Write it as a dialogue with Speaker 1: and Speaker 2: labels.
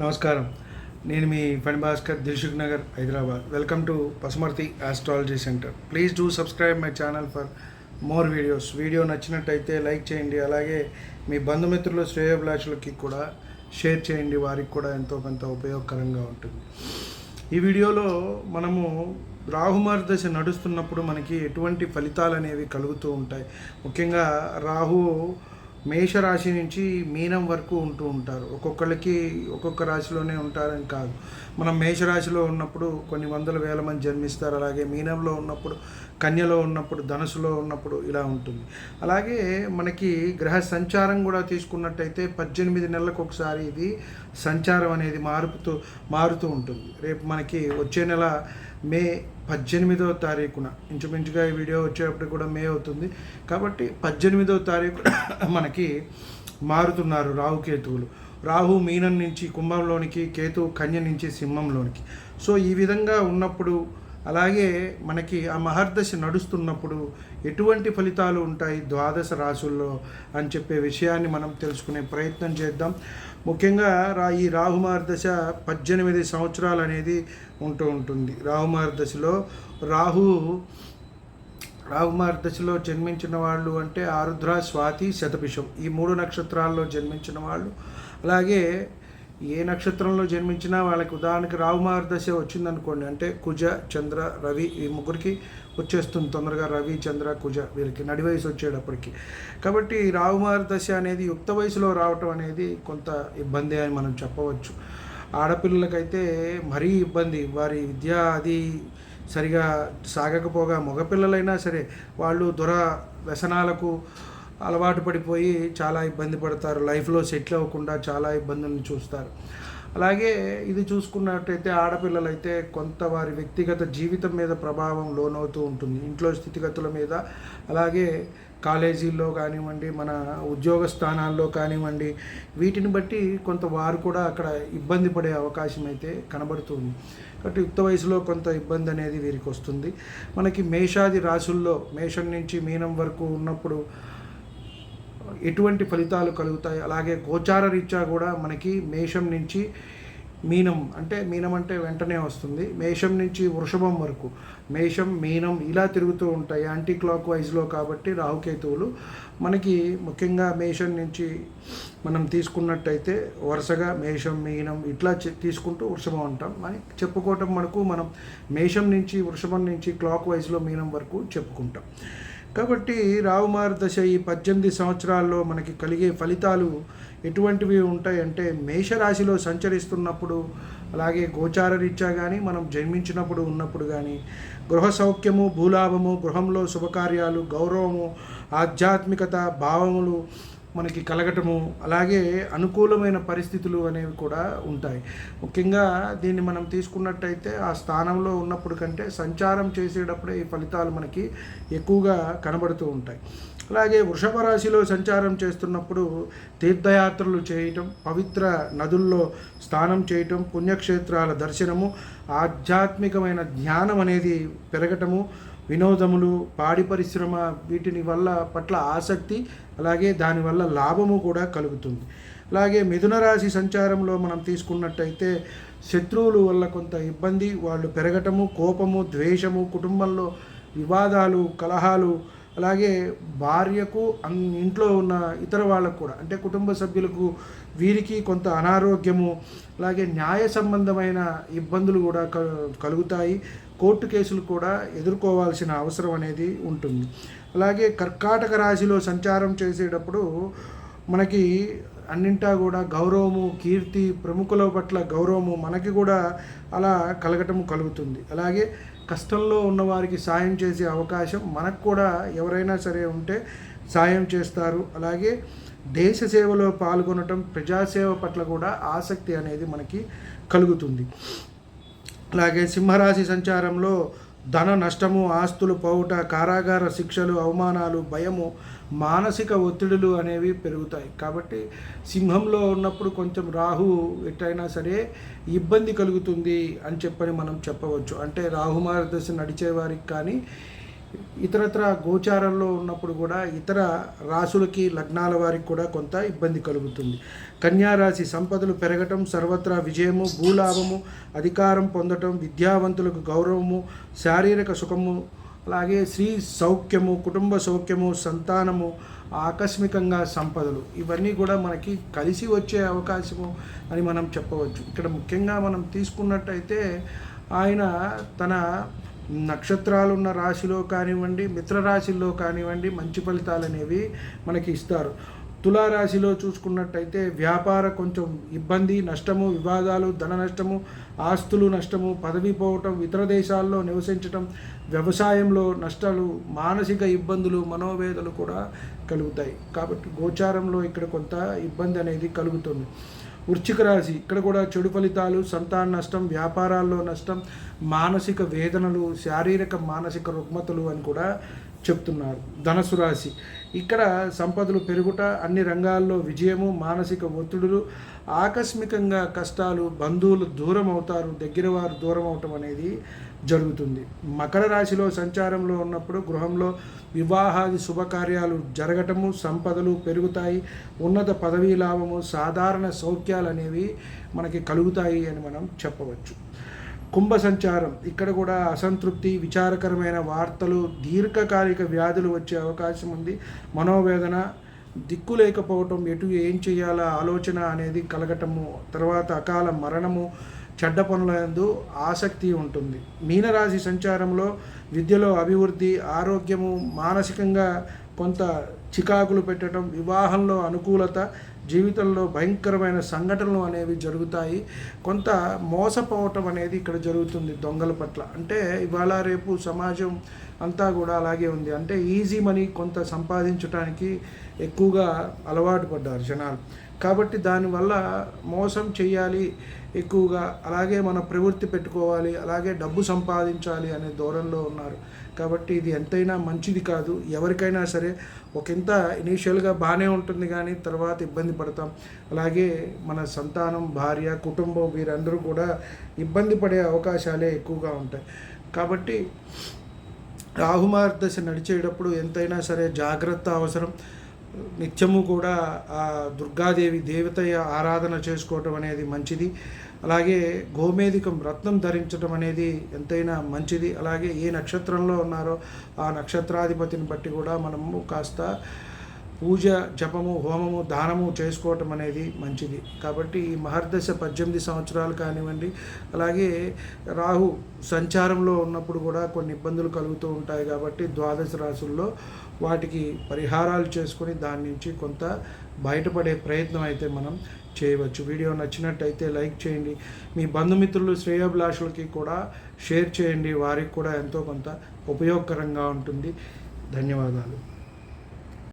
Speaker 1: నమస్కారం. నేను మీ Phani Bhaskar Dilsukhnagar Hyderabad. Welcome to Pasumarthi astrology centre please do subscribe my channel for more videos video నచ్చినట్టయితే like చేయండి. అలాగే మీ బంధుమిత్రులు శ్రేయోభిలాషులకి కూడా షేర్ చేయండి. వారికి కూడా ఎంతో కొంత ఉపయోగకరంగా ఉంటుంది. ఈ వీడియోలో మనము రాహుమార్ దశ నడుస్తున్నప్పుడు మనకి ఎటువంటి ఫలితాలు అనేవి కలుగుతూ ఉంటాయి. ముఖ్యంగా రాహు మేషరాశి నుంచి మీనం వరకు ఉంటూ ఉంటారు. ఒక్కొక్కరికి ఒక్కొక్క రాశిలోనే ఉంటారని కాదు. మనం మేషరాశిలో ఉన్నప్పుడు కొన్ని వందల వేల మంది జన్మిస్తారు. అలాగే మీనంలో ఉన్నప్పుడు కన్యలో ఉన్నప్పుడు ధనుసులో ఉన్నప్పుడు ఇలా ఉంటుంది. అలాగే మనకి గ్రహ సంచారం కూడా తీసుకున్నట్టయితే పద్దెనిమిది నెలలకు ఒకసారి ఇది సంచారం అనేది మారుతూ మారుతూ ఉంటుంది. రేపు మనకి వచ్చే నెల మే పద్దెనిమిదవ తారీఖున ఇంచుమించుగా ఈ వీడియో వచ్చేటప్పుడు కూడా మే అవుతుంది. కాబట్టి పద్దెనిమిదవ తారీఖు మనకి మారుతున్నారు రాహుకేతువులు రాహు మీనం నుంచి కుంభంలోనికి కేతు కన్య నుంచి సింహంలోనికి. సో ఈ విధంగా ఉన్నప్పుడు అలాగే మనకి ఆ మహర్దశ నడుస్తున్నప్పుడు ఎటువంటి ఫలితాలు ఉంటాయి ద్వాదశ రాసుల్లో అని చెప్పే విషయాన్ని మనం తెలుసుకునే ప్రయత్నం చేద్దాం. ముఖ్యంగా రా ఈ రాహుమార్దశ పద్దెనిమిది సంవత్సరాలు అనేది ఉంటూ ఉంటుంది. రాహుమార్దశలో రాహు రాహుమార్దశలో జన్మించిన వాళ్ళు అంటే ఆరుద్ర స్వాతి శతభిషం ఈ మూడు నక్షత్రాల్లో జన్మించిన వాళ్ళు. అలాగే ఏ నక్షత్రంలో జన్మించినా వాళ్ళకి ఉదాహరణకి రావుమార్ దశ వచ్చిందనుకోండి అంటే కుజ చంద్ర రవి ఈ ముగ్గురికి వచ్చేస్తుంది తొందరగా. రవి చంద్ర కుజ వీరికి నడి వయసు వచ్చేటప్పటికి. కాబట్టి రావుమార్ దశ అనేది యుక్త వయసులో రావటం అనేది కొంత ఇబ్బంది అని మనం చెప్పవచ్చు. ఆడపిల్లలకైతే మరీ ఇబ్బంది. వారి విద్య అది సరిగా సాగకపోగా మగపిల్లలైనా సరే వాళ్ళు దుర వ్యసనాలకు అలవాటు పడిపోయి చాలా ఇబ్బంది పడతారు. లైఫ్లో సెటిల్ అవ్వకుండా చాలా ఇబ్బందులను చూస్తారు. అలాగే ఇది చూసుకున్నట్టయితే ఆడపిల్లలైతే కొంత వారి వ్యక్తిగత జీవితం మీద ప్రభావం లోనవుతూ ఉంటుంది. ఇంట్లో స్థితిగతుల మీద అలాగే కాలేజీల్లో కానివ్వండి మన ఉద్యోగ స్థానాల్లో కానివ్వండి వీటిని బట్టి కొంత వారు కూడా అక్కడ ఇబ్బంది పడే అవకాశం అయితే కనబడుతుంది కాబట్టి యుక్త వయసులో కొంత ఇబ్బంది అనేది వీరికి వస్తుంది. మనకి మేషాది రాసుల్లో మేషం నుంచి మీనం వరకు ఉన్నప్పుడు ఎటువంటి ఫలితాలు కలుగుతాయి? అలాగే గోచార రీత్యా కూడా మనకి మేషం నుంచి మీనం అంటే మీనం అంటే వెంటనే వస్తుంది. మేషం నుంచి వృషభం వరకు. మేషం మీనం ఇలా తిరుగుతూ ఉంటాయి యాంటీ క్లాక్ వైజ్లో కాబట్టి రాహుకేతువులు. మనకి ముఖ్యంగా మేషం నుంచి మనం తీసుకున్నట్టయితే వరుసగా మేషం మీనం ఇట్లా తీసుకుంటూ వృషభం అంటాం. అని చెప్పుకోవటం మనకు మనం మేషం నుంచి వృషభం నుంచి క్లాక్ వైజ్లో మీనం వరకు చెప్పుకుంటాం. కాబట్టి రావుమార్ దశ ఈ పద్దెనిమిది సంవత్సరాల్లో మనకి కలిగే ఫలితాలు ఎటువంటివి ఉంటాయంటే మేషరాశిలో సంచరిస్తున్నప్పుడు అలాగే గోచార రీత్యా కానీ మనం జన్మించినప్పుడు ఉన్నప్పుడు కానీ గృహ సౌఖ్యము భూలాభము గృహంలో శుభకార్యాలు గౌరవము ఆధ్యాత్మికత భావములు మనకి కలగటము అలాగే అనుకూలమైన పరిస్థితులు అనేవి కూడా ఉంటాయి. ముఖ్యంగా దీన్ని మనం తీసుకున్నట్టయితే ఆ స్థానంలో ఉన్నప్పుడు కంటే సంచారం చేసేటప్పుడే ఈ ఫలితాలు మనకి ఎక్కువగా కనబడుతూ ఉంటాయి. అలాగే వృషభ రాశిలో సంచారం చేస్తున్నప్పుడు తీర్థయాత్రలు చేయటం పవిత్ర నదుల్లో స్నానం చేయటం పుణ్యక్షేత్రాల దర్శనము ఆధ్యాత్మికమైన జ్ఞానం అనేది పెరగటము వినోదములు పాడి పరిశ్రమ వీటిని వల్ల పట్ల ఆసక్తి అలాగే దానివల్ల లాభము కూడా కలుగుతుంది. అలాగే మిథున రాశి సంచారంలో మనం తీసుకున్నట్టయితే శత్రువుల వల్ల కొంత ఇబ్బంది వాళ్ళు పెరగటము కోపము ద్వేషము కుటుంబంలో వివాదాలు కలహాలు అలాగే భార్యకు అన్- ఇంట్లో ఉన్న ఇతర వాళ్ళకు కూడా అంటే కుటుంబ సభ్యులకు వీరికి కొంత అనారోగ్యము అలాగే న్యాయ సంబంధమైన ఇబ్బందులు కూడా క- కలుగుతాయి. కోర్టు కేసులు కూడా ఎదుర్కోవాల్సిన అవసరం అనేది ఉంటుంది. అలాగే కర్కాటక రాశిలో సంచారం చేసేటప్పుడు మనకి అన్నింటా కూడా గౌరవము కీర్తి ప్రముఖుల పట్ల గౌరవము మనకి కూడా అలా కలగటం కలుగుతుంది. అలాగే కష్టంలో ఉన్నవారికి సాయం చేసే అవకాశం మనకు కూడా ఎవరైనా సరే ఉంటే సాయం చేస్తారు. అలాగే దేశ సేవలో పాల్గొనటం ప్రజాసేవ పట్ల కూడా ఆసక్తి అనేది మనకి కలుగుతుంది. అలాగే సింహరాశి సంచారంలో ధన నష్టము ఆస్తులు పోవుట కారాగార శిక్షలు అవమానాలు భయము మానసిక ఒత్తిడులు అనేవి పెరుగుతాయి. కాబట్టి సింహంలో ఉన్నప్పుడు కొంచెం రాహు ఎట్టయినా సరే ఇబ్బంది కలుగుతుంది అని చెప్పని మనం చెప్పవచ్చు. అంటే రాహు దశ నడిచే వారికి కానీ ఇతరత్ర గోచారంలో ఉన్నప్పుడు కూడా ఇతర రాసులకి లగ్నాల వారికి కూడా కొంత ఇబ్బంది కలుగుతుంది. కన్యారాశి సంపదలు పెరగటం సర్వత్రా విజయము భూలాభము అధికారం పొందటం విద్యావంతులకు గౌరవము శారీరక సుఖము అలాగే స్త్రీ సౌఖ్యము కుటుంబ సౌఖ్యము సంతానము ఆకస్మికంగా సంపదలు ఇవన్నీ కూడా మనకి కలిసి వచ్చే అవకాశము అని మనం చెప్పవచ్చు. ఇక్కడ ముఖ్యంగా మనం తీసుకున్నట్టయితే ఆయన తన నక్షత్రాలు ఉన్న రాశిలో కానివ్వండి మిత్ర రాశిల్లో కానివ్వండి మంచి ఫలితాలు అనేవి మనకి ఇస్తారు. తులారాశిలో చూసుకున్నట్టయితే వ్యాపార కొంచెం ఇబ్బంది నష్టము వివాదాలు ధన నష్టము ఆస్తులు నష్టము పదవి పోవటం ఇతర దేశాల్లో నివసించటం వ్యవసాయంలో నష్టాలు మానసిక ఇబ్బందులు మనోవేదలు కూడా కలుగుతాయి. కాబట్టి గోచారంలో ఇక్కడ కొంత ఇబ్బంది అనేది కలుగుతుంది. వృశ్చిక రాశి ఇక్కడ కూడా చెడు ఫలితాలు సంతాన నష్టం వ్యాపారాల్లో నష్టం మానసిక వేదనలు శారీరక మానసిక రుగ్మతలు అని కూడా చెప్తున్నారు ధనసు రాశి. ఇక్కడ సంపదలు పెరుగుట అన్ని రంగాల్లో విజయము మానసిక ఒత్తిడులు ఆకస్మికంగా కష్టాలు బంధువులు దూరం అవుతారు దగ్గర వారు దూరం అవటం అనేది జరుగుతుంది. మకర రాశిలో సంచారంలో ఉన్నప్పుడు గృహంలో వివాహాది శుభకార్యాలు జరగటము సంపదలు పెరుగుతాయి ఉన్నత పదవీ లాభము సాధారణ సౌఖ్యాలు అనేవి మనకి కలుగుతాయి అని మనం చెప్పవచ్చు. కుంభ సంచారం ఇక్కడ కూడా అసంతృప్తి విచారకరమైన వార్తలు దీర్ఘకాలిక వ్యాధులు వచ్చే అవకాశం ఉంది. మనోవేదన దిక్కు లేకపోవటం ఎటు ఏం చేయాలా ఆలోచన అనేది కలగటము తర్వాత అకాల మరణము చెడ్డ పనులందు ఆసక్తి ఉంటుంది. మీనరాశి సంచారంలో విద్యలో అభివృద్ధి ఆరోగ్యము మానసికంగా కొంత చికాకులు పెట్టడం వివాహంలో అనుకూలత జీవితంలో భయంకరమైన సంఘటనలు అనేవి జరుగుతాయి. కొంత మోసపోవటం అనేది ఇక్కడ జరుగుతుంది దొంగల పట్ల. అంటే ఇవాళ రేపు సమాజం అంతా కూడా అలాగే ఉంది. అంటే ఈజీ మనీ కొంత సంపాదించడానికి ఎక్కువగా అలవాటు పడ్డారు జనాలు. కాబట్టి దానివల్ల మోసం చేయాలి ఎక్కువగా అలాగే మన ప్రవృత్తి పెట్టుకోవాలి అలాగే డబ్బు సంపాదించాలి అనే ధోరణిలో ఉన్నారు. కాబట్టి ఇది ఎంతైనా మంచిది కాదు. ఎవరికైనా సరే ఒకంత ఇనీషియల్గా బాగానే ఉంటుంది కానీ తర్వాత ఇబ్బంది పడతాం. అలాగే మన సంతానం భార్య కుటుంబం వీరందరూ కూడా ఇబ్బంది పడే అవకాశాలే ఎక్కువగా ఉంటాయి. కాబట్టి రాహుమార్ దశ నడిచేటప్పుడు ఎంతైనా సరే జాగ్రత్త అవసరం. నిత్యము కూడా ఆ దుర్గాదేవి దేవత ఆరాధన చేసుకోవటం అనేది మంచిది. అలాగే గోమేధికం రత్నం ధరించడం అనేది ఎంతైనా మంచిది. అలాగే ఏ నక్షత్రంలో ఉన్నారో ఆ నక్షత్రాధిపతిని బట్టి కూడా మనము కాస్త పూజ జపము హోమము దానము చేసుకోవటం అనేది మంచిది. కాబట్టి ఈ మహర్దశ పద్దెనిమిది సంవత్సరాలు కానివ్వండి అలాగే రాహు సంచారంలో ఉన్నప్పుడు కూడా కొన్ని ఇబ్బందులు కలుగుతూ ఉంటాయి కాబట్టి ద్వాదశ రాసుల్లో వాటికి పరిహారాలు చేసుకొని దాని నుంచి కొంత బయటపడే ప్రయత్నం అయితే మనం చేయవచ్చు. వీడియో నచ్చినట్టయితే లైక్ చేయండి. మీ బంధుమిత్రులు శ్రేయోభిలాషులకి కూడా షేర్ చేయండి. వారికి కూడా ఎంతో కొంత ఉపయోగకరంగా ఉంటుంది. ధన్యవాదాలు.